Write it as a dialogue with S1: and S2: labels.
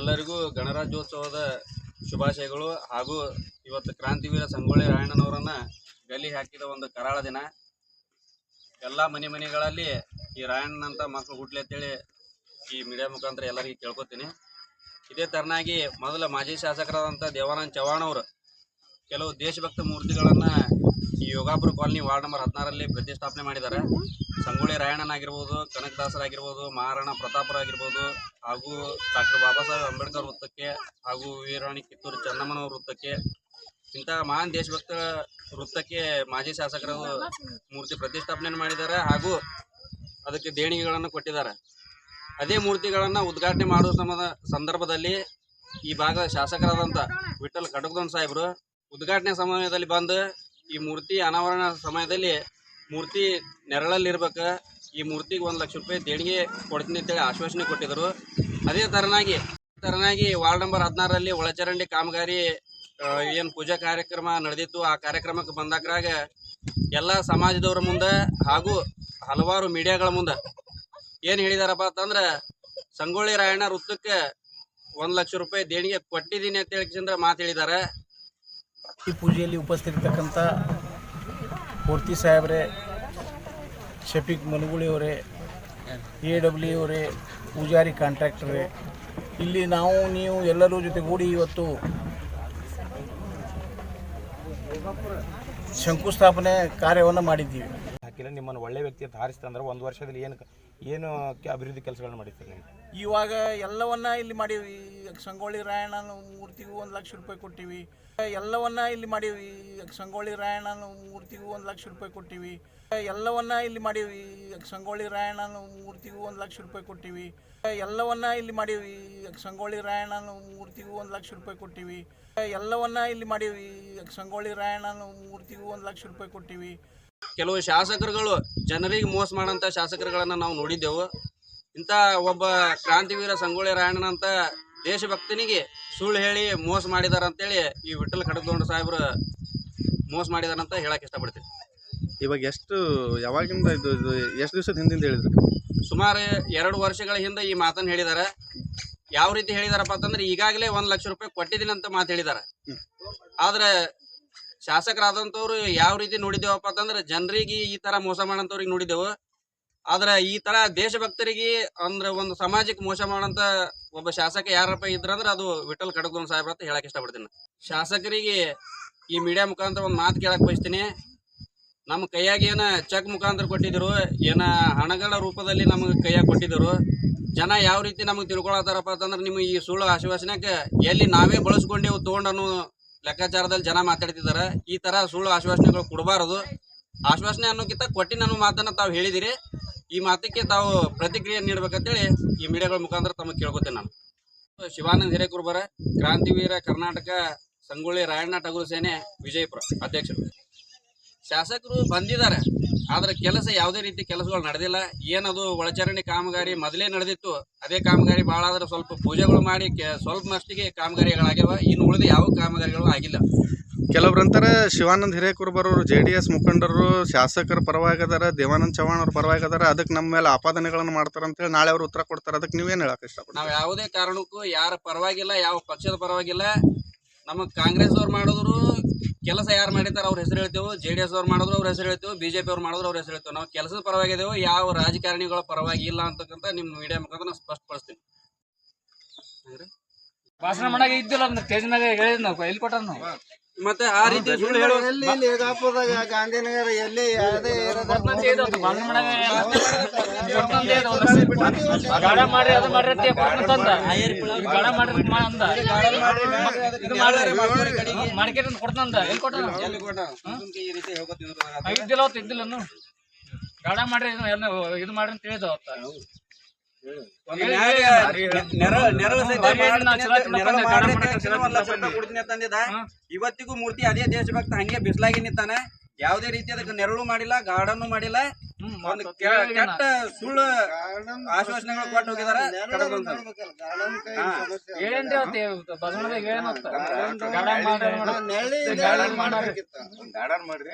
S1: ಎಲ್ಲರಿಗೂ ಗಣರಾಜ್ಯೋತ್ಸವದ ಶುಭಾಶಯಗಳು ಹಾಗೂ ಇವತ್ತು ಕ್ರಾಂತಿವೀರ ಸಂಗೊಳ್ಳಿ ರಾಯಣ್ಣನವರನ್ನ ಗಲ್ಲಿ ಹಾಕಿದ ಒಂದು ಕರಾಳ ದಿನ. ಎಲ್ಲ ಮನೆ ಮನೆಗಳಲ್ಲಿ ಈ ರಾಯಣ್ಣನಂತ ಮಕ್ಕಳು ಹುಟ್ಲಿ ಅಂತೇಳಿ ಈ ಮೀಡಿಯಾ ಮುಖಾಂತರ ಎಲ್ಲರಿಗೂ ಕೇಳ್ಕೊತೀನಿ. ಇದೇ ತರನಾಗಿ ಮೊದಲ ಮಾಜಿ ಶಾಸಕರಾದಂಥ ದೇವಾನಂದ್ ಚವ್ಹಾಣ್ ಅವರು ಕೆಲವು ದೇಶಭಕ್ತ ಮೂರ್ತಿಗಳನ್ನ ಈ ಯೋಗಾಪುರ ಕಾಲನಿ ವಾರ್ಡ್ ನಂಬರ್ ಹದಿನಾರಲ್ಲಿ ಪ್ರತಿಷ್ಠಾಪನೆ ಮಾಡಿದ್ದಾರೆ. ಸಂಗೊಳ್ಳಿ ರಾಯಣ್ಣನಾಗಿರ್ಬೋದು, ಕನಕದಾಸರಾಗಿರ್ಬೋದು, ಮಹಾರಾಣಾ ಪ್ರತಾಪರಾಗಿರ್ಬೋದು, ಹಾಗೂ ಡಾಕ್ಟರ್ ಬಾಬಾ ಸಾಹೇಬ್ ಅಂಬೇಡ್ಕರ್ ವೃತ್ತಕ್ಕೆ ಹಾಗೂ ವೀರಾಣಿ ಕಿತ್ತೂರು ಚೆನ್ನಮ್ಮನವರ ವೃತ್ತಕ್ಕೆ ಇಂತಹ ಮಹಾನ್ ದೇಶಭಕ್ತ ವೃತ್ತಕ್ಕೆ ಮಾಜಿ ಶಾಸಕರು ಮೂರ್ತಿ ಪ್ರತಿಷ್ಠಾಪನೆ ಮಾಡಿದ್ದಾರೆ ಹಾಗೂ ಅದಕ್ಕೆ ದೇಣಿಗೆಗಳನ್ನು ಕೊಟ್ಟಿದ್ದಾರೆ. ಅದೇ ಮೂರ್ತಿಗಳನ್ನು ಉದ್ಘಾಟನೆ ಮಾಡುವ ಸಂದರ್ಭದಲ್ಲಿ ಈ ಭಾಗದ ಶಾಸಕರಾದಂಥ ವಿಠಲ್ ಕಟಕದೊಂಡ್ ಸಾಹೇಬರು ಉದ್ಘಾಟನೆ ಸಮಯದಲ್ಲಿ ಬಂದು ಈ ಮೂರ್ತಿ ಅನಾವರಣ ಸಮಯದಲ್ಲಿ ಮೂರ್ತಿ ನೆರಳಲ್ಲಿರ್ಬೇಕು. ಈ ಮೂರ್ತಿಗೆ ಒಂದು ಲಕ್ಷ ರೂಪಾಯಿ ದೇಣಿಗೆ ಕೊಡ್ತೀನಿ ಅಂತೇಳಿ ಆಶ್ವಾಸನೆ ಕೊಟ್ಟಿದ್ದರು ಅದೇ ತರನಾಗಿ ತರನಾಗಿ ವಾರ್ಡ್ ನಂಬರ್ ಹದಿನಾರರಲ್ಲಿ ಒಳಚರಂಡಿ ಕಾಮಗಾರಿ ಏನು ಪೂಜಾ ಕಾರ್ಯಕ್ರಮ ನಡೆದಿತ್ತು, ಆ ಕಾರ್ಯಕ್ರಮಕ್ಕೆ ಬಂದಾಗ್ರಾಗ ಎಲ್ಲ ಸಮಾಜದವ್ರ ಮುಂದೆ ಹಾಗೂ ಹಲವಾರು ಮೀಡಿಯಾಗಳ ಮುಂದೆ ಏನು ಹೇಳಿದಾರಪ್ಪ ಅಂತಂದ್ರೆ, ಸಂಗೊಳ್ಳಿ ರಾಯಣ್ಣ ವೃತ್ತಕ್ಕೆ ಒಂದು ಲಕ್ಷ ರೂಪಾಯಿ ದೇಣಿಗೆ ಕೊಟ್ಟಿದ್ದೀನಿ ಅಂತ ಹೇಳಿ ಮಾತು ಹೇಳಿದ್ದಾರೆ
S2: ಪೂಜೆಯಲ್ಲಿ ಉಪಸ್ಥಿತಿರ್ತಕ್ಕಂಥ ಮೂರ್ತಿ ಸಾಹೇಬ್ರೆ ಶಫೀಕ್ ಮನುಗುಳಿ ಅವರೇ ಎ ಡಬ್ಲ್ಯೂ ಅವರೇ ಪೂಜಾರಿ ಕಾಂಟ್ರಾಕ್ಟರೇ ಇಲ್ಲಿ ನಾವು ನೀವು ಎಲ್ಲರೂ ಜೊತೆಗೂಡಿ ಇವತ್ತು ಶಂಕುಸ್ಥಾಪನೆ ಕಾರ್ಯವನ್ನು ಮಾಡಿದ್ದೀವಿ.
S3: ಹಾಕಿಲ್ಲ ನಿಮ್ಮನ್ನು ಒಳ್ಳೆ ವ್ಯಕ್ತಿ ಅಂತ ಹಾರಿಸ್ತಾ ಅಂದ್ರೆ ಒಂದು ವರ್ಷದಲ್ಲಿ ಏನು ಏನು ಅಭಿವೃದ್ಧಿ ಕೆಲಸಗಳನ್ನ ಮಾಡಿರ್ತೀರಿ
S2: ಇವಾಗ ಎಲ್ಲವನ್ನ ಇಲ್ಲಿ ಮಾಡೀವಿ ಸಂಗೊಳ್ಳಿ ರಾಯಣ್ಣನ ಮೂರ್ತಿಗೂ ಒಂದು ಲಕ್ಷ ರೂಪಾಯಿ ಕೊಟ್ಟಿವಿ. ಎಲ್ಲವನ್ನ ಇಲ್ಲಿ ಮಾಡೀವಿ. ಸಂಗೊಳ್ಳಿ ರಾಯಣ್ಣನ ಮೂರ್ತಿಗೂ ಒಂದು ಲಕ್ಷ ರೂಪಾಯಿ ಕೊಟ್ಟಿವಿ. ಎಲ್ಲವನ್ನ ಇಲ್ಲಿ ಮಾಡೀವಿ. ಸಂಗೊಳ್ಳಿ ರಾಯಣ್ಣನ ಮೂರ್ತಿಗೂ ಒಂದು ಲಕ್ಷ ರೂಪಾಯಿ ಕೊಟ್ಟಿವಿ. ಎಲ್ಲವನ್ನ ಇಲ್ಲಿ ಮಾಡೀವಿ. ಸಂಗೊಳ್ಳಿ ರಾಯಣ್ಣನ ಮೂರ್ತಿಗೂ ಒಂದು ಲಕ್ಷ ರೂಪಾಯಿ ಕೊಟ್ಟಿವಿ. ಎಲ್ಲವನ್ನ ಇಲ್ಲಿ ಮಾಡೀವಿ. ಸಂಗೊಳ್ಳಿ ರಾಯಣ್ಣನ ಮೂರ್ತಿಗೂ ಒಂದು ಲಕ್ಷ ರೂಪಾಯಿ ಕೊಟ್ಟಿವಿ.
S1: ಕೆಲವು ಶಾಸಕರುಗಳು ಜನರಿಗೆ ಮೋಸ ಮಾಡೋಂಥ ಶಾಸಕರುಗಳನ್ನ ನಾವು ನೋಡಿದ್ದೆವು. ಇಂಥ ಒಬ್ಬ ಕ್ರಾಂತಿವೀರ ಸಂಗೊಳ್ಳಿ ರಾಯಣ್ಣನಂತ ದೇಶಭಕ್ತನಿಗೆ ಸುಳ್ಳು ಹೇಳಿ ಮೋಸ ಮಾಡಿದಾರ ಅಂತೇಳಿ ಈ ವಿಠಲ್ ಖಡಗೌಡ ಸಾಹೇಬ್ರು ಮೋಸ ಮಾಡಿದಾರಂತ ಹೇಳಕ್ ಇಷ್ಟಪಡ್ತೀನಿ.
S4: ಇವಾಗ ಎಷ್ಟು ಯಾವಾಗಿಂದ ಇದು ಇದು ಎಷ್ಟು ದಿವಸದ ಹಿಂದಿಂದ ಹೇಳಿದ್ರು?
S1: ಸುಮಾರು ಎರಡು ವರ್ಷಗಳ ಹಿಂದೆ ಈ ಮಾತನ್ನು ಹೇಳಿದ್ದಾರೆ ಯಾವ ರೀತಿ ಹೇಳಿದಾರಪ್ಪ ಅಂತಂದ್ರೆ ಈಗಾಗಲೇ ಒಂದು ಲಕ್ಷ ರೂಪಾಯಿ ಕೊಟ್ಟಿದ್ದೀನಿ ಅಂತ ಮಾತು ಹೇಳಿದ್ದಾರೆ ಆದ್ರೆ ಶಾಸಕರಾದಂಥವ್ರು ಯಾವ ರೀತಿ ನೋಡಿದ್ದೇವಪ್ಪ ಅಂತಂದ್ರೆ ಜನರಿಗೆ ಈ ತರ ಮೋಸ ಮಾಡೋಂಥವ್ರಿಗೆ ನೋಡಿದ್ದೆವು. ಆದ್ರೆ ಈ ತರ ದೇಶಭಕ್ತರಿಗೆ ಅಂದ್ರೆ ಒಂದು ಸಮಾಜಕ್ಕೆ ಮೋಸ ಮಾಡಂತ ಒಬ್ಬ ಶಾಸಕ ಯಾರಪ್ಪ ಇದ್ರಂದ್ರೆ ಅದು ವಿಠಲ್ ಕಡಗೋನ್ ಸಾಹೇಬ್ರ ಅಂತ ಹೇಳಕ್ ಇಷ್ಟಪಡ್ತೀನಿ. ಶಾಸಕರಿಗೆ ಈ ಮೀಡಿಯಾ ಮುಖಾಂತರ ಒಂದು ಮಾತು ಕೇಳಕ್ ಬಯಸ್ತೀನಿ. ನಮ್ಮ ಕೈಯಾಗ ಏನ ಚೆಕ್ ಮುಖಾಂತರ ಕೊಟ್ಟಿದ್ರು, ಏನ ಹಣಗಳ ರೂಪದಲ್ಲಿ ನಮಗೆ ಕೈಯಾಗ ಕೊಟ್ಟಿದ್ರು, ಜನ ಯಾವ ರೀತಿ ನಮಗೆ ತಿಳ್ಕೊಳತ್ತಾರಪ್ಪ ಅಂತಂದ್ರೆ ನಿಮಗೆ ಈ ಸುಳ್ಳು ಆಶ್ವಾಸನೆಗೆ ಎಲ್ಲಿ ನಾವೇ ಬಳಸ್ಕೊಂಡೇವು ತಗೊಂಡು ಅನ್ನೋ ಲೆಕ್ಕಾಚಾರದಲ್ಲಿ ಜನ ಮಾತಾಡ್ತಿದ್ದಾರೆ ಈ ತರ ಸುಳ್ಳು ಆಶ್ವಾಸನೆಗಳು ಕೊಡಬಾರದು. ಆಶ್ವಾಸನೆ ಅನ್ನೋಕ್ಕಿಂತ ಕೊಟ್ಟಿನ ಮಾತನ್ನ ತಾವು ಹೇಳಿದಿರಿ. ಈ ಮಾತಕ್ಕೆ ತಾವು ಪ್ರತಿಕ್ರಿಯೆ ನೀಡ್ಬೇಕಂತೇಳಿ ಈ ಮೀಡಿಯಾಗಳ ಮುಖಾಂತರ ತಮಗೆ ಕೇಳ್ಕೊತೇನೆ ನಾನು. ಶಿವಾನಂದ ಹಿರೇಕುರ್ಬರ, ಕ್ರಾಂತಿವೀರ ಕರ್ನಾಟಕ, ಸಂಗೊಳ್ಳಿ ರಾಯಣ್ಣ ಟಗರು ಸೇನೆ, ವಿಜಯಪುರ ಅಧ್ಯಕ್ಷರು. ಶಾಸಕರು ಬಂದಿದ್ದಾರೆ ಆದ್ರೆ ಕೆಲಸ ಯಾವುದೇ ರೀತಿ ಕೆಲಸಗಳು ನಡೆದಿಲ್ಲ. ಏನದು ಒಳಚರಂಡಿ ಕಾಮಗಾರಿ ಮೊದಲೇ ನಡೆದಿತ್ತು ಅದೇ ಕಾಮಗಾರಿ ಭಾಳ ಆದ್ರೆ ಸ್ವಲ್ಪ ಪೂಜೆಗಳು ಮಾಡಿ ಸ್ವಲ್ಪ ಮಷ್ಟಿಗೆ ಕಾಮಗಾರಿಗಳಾಗ್ಯಾವ ಇನ್ನು ಉಳಿದ ಯಾವ ಕಾಮಗಾರಿಗಳು ಆಗಿಲ್ಲ.
S4: ಕೆಲವ್ರಂತಾರ ಶಿವಾನಂದ್ ಹಿರೇಕುರ್ಬರವರು ಜೆ ಡಿ ಎಸ್ ಮುಖಂಡರು ಶಾಸಕರ ಪರವಾಗಿ ಅದಾರ ದೇವಾನಂದ್ ಚವ್ಹಾಣ್ ಅವ್ರ ಪರವಾಗಿ ಅದಾರ ಅದಕ್ಕೆ ನಮ್ಮ ಮೇಲೆ ಆಪಾದನೆಗಳನ್ನು ಮಾಡ್ತಾರೆ ಅಂತೇಳಿ ನಾಳೆ ಅವ್ರು ಉತ್ತರ ಕೊಡ್ತಾರೆ. ಅದಕ್ಕೆ ನೀವೇನು ಹೇಳಕ್ ಇಷ್ಟ
S1: ನಾವು ಯಾವುದೇ ಕಾರಣಕ್ಕೂ ಯಾರ ಪರವಾಗಿಲ್ಲ ಯಾವ ಪಕ್ಷದ ಪರವಾಗಿಲ್ಲ. ನಮಗೆ ಕಾಂಗ್ರೆಸ್ ಅವ್ರು ಮಾಡಿದ್ರು ಕೆಲಸ ಯಾರು ಮಾಡಿದ್ದಾರೆ ಅವ್ರ ಹೆಸರು ಹೇಳ್ತೇವೆ. ಜೆ ಡಿ ಎಸ್ ಅವ್ರು ಮಾಡಿದ್ರು ಅವ್ರ ಹೆಸರು ಹೇಳ್ತೇವೆ. ಬಿಜೆಪಿ ಅವ್ರು ಮಾಡಿದ್ರು ಅವ್ರ ಹೆಸರು ಹೇಳ್ತೇವೆ. ನಾವು ಕೆಲಸದ ಪರವಾಗಿದ್ದೇವೆ. ಯಾವ ರಾಜಕಾರಣಿಗಳ ಪರವಾಗಿ ಇಲ್ಲ ಅಂತಕ್ಕಂಥ ನಿಮ್ಮ ಮೀಡಿಯಾ ಮುಖಾಂತರ ನಾನು ಸ್ಪಷ್ಟಪಡಿಸ್ತೀನಿ.
S5: ಭಾಷಣ ಮಾಡಾಗ ಇದ್ದಿಲ್ಲ ಅಂದ್ರೆ ಸ್ಟೇಜ್ ಹೇಳಿದ್ ನಾವು ಎಲ್ಲಿ ಕೊಟ್ಟ ನಾವು?
S1: ಮತ್ತೆ ಆ ರೀತಿ ಸುಳ್ಳು ಹೇಳೋ
S2: ಗಾಂಧಿನಗರ ಎಲ್ಲಿ ಯಾವುದೇ
S5: ಭಾಷಣ ಮಾಡಾಗ ಕೊಡ್ತಂತೆ ಇದು ಒಂದು ಲಕ್ಷ. ಗಾಢ ಮಾಡಿ ಅದು ಮಾಡ್ರಿ ಅಂತ ಕೊಡ್ತಂತ ಇದು ಗಾಢ ಮಾಡ್ರಿ ಅಂದ. ಇದು ಮಾಡ್ರಿ ಮಾಡ್ಕೇರಿ ಕೊಡ್ತಂತ ಎಲ್ಲಿ ಕೊಟ್ಟ
S1: ಎಲ್ಲಿ ಕೊಟ್ಟ? ಈ ರೀತಿ ಹೇಳ್ಕೊತೀನಿ ಅಂತ
S5: ಇದ್ದಿಲ್ಲ ಅವತ್ತು ಇದ್ದಿಲ್ಲ ಗಾಡ ಮಾಡ್ರಿ ಇದನ್ನ ಇದು ಮಾಡ್ರಿ ಅಂತ ಹೇಳಿದ ಅವತ್ತ.
S1: ಇವತ್ತಿಗೂ ಮೂರ್ತಿ ಅದೇ ದೇಶಭಕ್ತ ಹಂಗೆ ಬಿಸಿಲಾಗಿ ನಿಂತಾನೆ. ಯಾವುದೇ ರೀತಿ ಅದಕ್ಕೆ ನೆರಳು ಮಾಡಿಲ್ಲ ಗಾರ್ಡನ್ ಮಾಡಿಲ್ಲ. ಒಂದು. ಕೆಟ್ಟ ಸುಳ್ಳು ಆಶ್ವಾಸನೆಗಳು ಕೊಟ್ಟು ಹೋಗಿದಾರ
S5: ಗಾರ್ಡನ್ ಮಾಡ್ರಿ